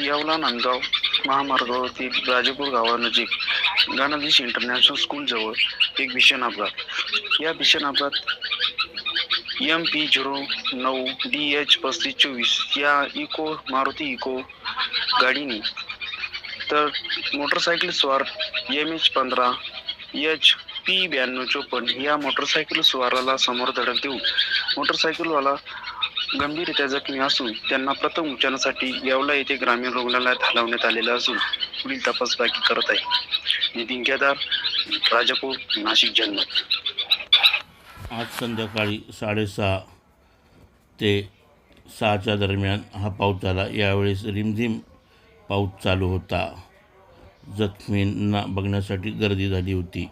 येवला नांदगाव महामार्गावरती राजेपूर गावानजीक गाणाधीश इंटरनॅशनल स्कूलजवळ एक भीषण अपघात. या भीषण अपघात एम पी झिरो नऊ डी एच पस्तीस चोवीस या इको मारुती इको गाडीने तर मोटरसायकल स्वार एम एच पंधरा एच पी ब्याण्णव चोपन्न या मोटरसायकल स्वाराला समोर धडक देऊन मोटरसायकलवाला गंभीररित्या जखमी असून त्यांना प्रथम उपचारासाठी येवला येथे ग्रामीण रुग्णालयात हलवण्यात आलेलं असून पुढील तपास बाकी करत आहे. नितीन केदार राजापूर नाशिक जन्मत. आज संध्याकाळी साडेसहा ते सहाच्या दरम्यान हा पाऊस झाला. यावेळेस रिमझिम पाऊस चालू होता. जखमींना बघण्यासाठी गर्दी झाली होती.